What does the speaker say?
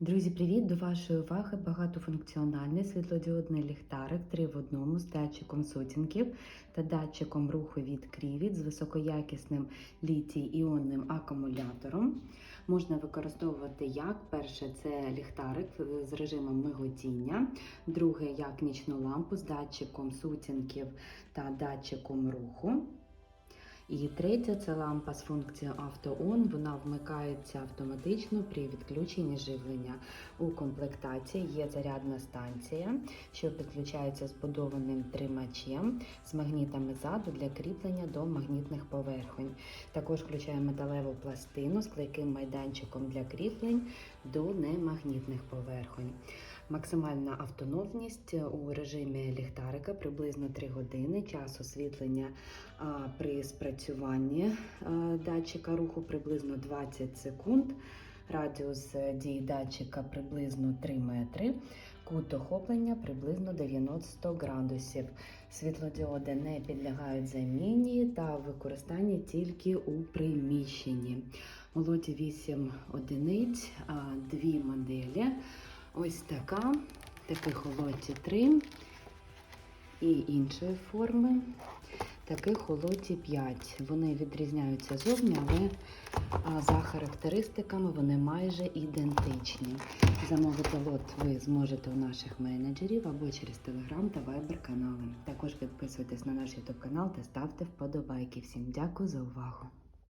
Друзі, привіт! До вашої уваги багатофункціональний світлодіодний ліхтарик 3 в одному з датчиком сутінків та датчиком руху від крівіт з високоякісним літій-іонним акумулятором. Можна використовувати як перше це ліхтарик з режимом миготіння, друге як нічну лампу з датчиком сутінків та датчиком руху. І третя це лампа з функцією Auto-On. Вона вмикається автоматично при відключенні живлення. У комплектації є зарядна станція, що підключається з будованим тримачем з магнітами ззаду для кріплення до магнітних поверхонь. Також включає металеву пластину з клейким майданчиком для кріплень до немагнітних поверхонь. Максимальна автономність у режимі ліхтарика приблизно 3 години. Час освітлення при спрацюванні а, датчика руху приблизно 20 секунд. Радіус е, дії датчика приблизно 3 метри. Кут охоплення приблизно 90 градусів. Світлодіоди не підлягають заміні та використанні тільки у приміщенні. У лоті 8 одиниць, дві моделі. Ось така, таких у лоті 3 і іншої форми. Таких у лоті 5. Вони відрізняються зовні, але за характеристиками вони майже ідентичні. Замовити лот ви зможете у наших менеджерів або через Telegram та Viber канали. Також підписуйтесь на наш YouTube канал та ставте вподобайки. Всім дякую за увагу!